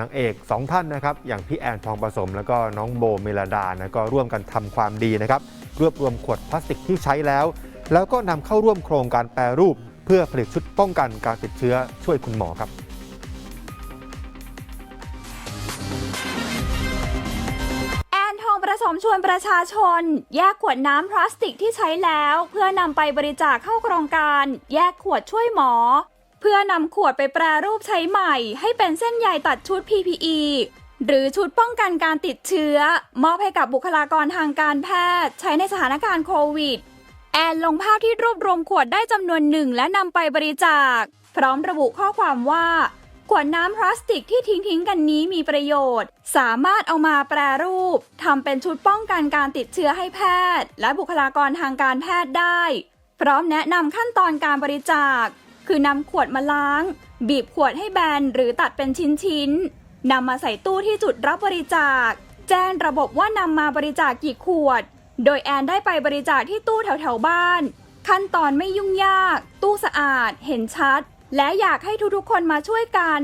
นางเอกสองท่านนะครับอย่างพี่แอนทองผสม แล้วก็น้องโบเมลดานะก็ร่วมกันทำความดีนะครับรวบรวมขวดพลาสติกที่ใช้แล้ว แล้วก็นำเข้าร่วมโครงการแปรรูป เพื่อผลิตชุดป้องกันการติดเชื้อช่วยคุณหมอครับแอนทองประสมชวนประชาชน แยกขวดน้ำพลาสติกที่ใช้แล้ว เพื่อนำไปบริจาคเข้าโครงการ แยกขวดช่วยหมอ เพื่อนำขวดไปแปรรูปใช้ใหม่ ให้เป็นเส้นใยตัดชุด PPE หรือชุดป้องกันการติดเชื้อ มอบให้กับบุคลากรทางการแพทย์ ใช้ในสถานการณ์โควิด แอนลงภาพที่รวบรวมขวดได้จำนวนหนึ่งและนำไปบริจาค พร้อมระบุข้อความว่า ขวดน้ำพลาสติกที่ทิ้งทิ้งๆกันนี้มีประโยชน์ สามารถเอามาแปรรูปทำเป็นชุดป้องกันการติดเชื้อให้แพทย์ และบุคลากรทางการแพทย์ได้ พร้อมแนะนำขั้นตอนการบริจาค คือนำขวดมาล้าง บีบขวดให้แบนหรือตัดเป็นชิ้นๆนำมาใส่ตู้ที่จุดรับบริจาค แจ้งระบบว่านำมาบริจาคกี่ขวด โดยแอนได้ไปบริจาคที่ตู้แถวๆบ้าน ขั้นตอนไม่ยุ่งยาก ตู้สะอาด เห็นชัด และอยากให้ทุกๆคนมาช่วยกัน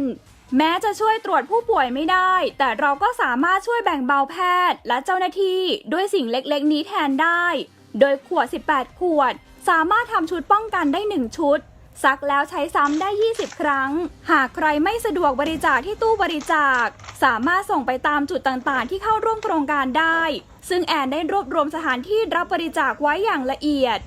แม้จะช่วยตรวจผู้ป่วยไม่ได้ แต่เราก็สามารถช่วยแบ่งเบาแพทย์ และเจ้าหน้าที่ด้วยสิ่งเล็กๆ นี้แทนได้ โดยขวด 18 ขวด สามารถทำชุดป้องกันได้ 1 ชุด ซักแล้วใช้ซ้ำได้ 20 ครั้ง หากใครไม่สะดวกบริจาคที่ตู้บริจาค สามารถส่งไปตามจุดต่างๆ ที่เข้าร่วมโครงการได้ ซึ่งแอนได้รวบรวมสถานที่รับบริจาคไว้อย่างละเอียด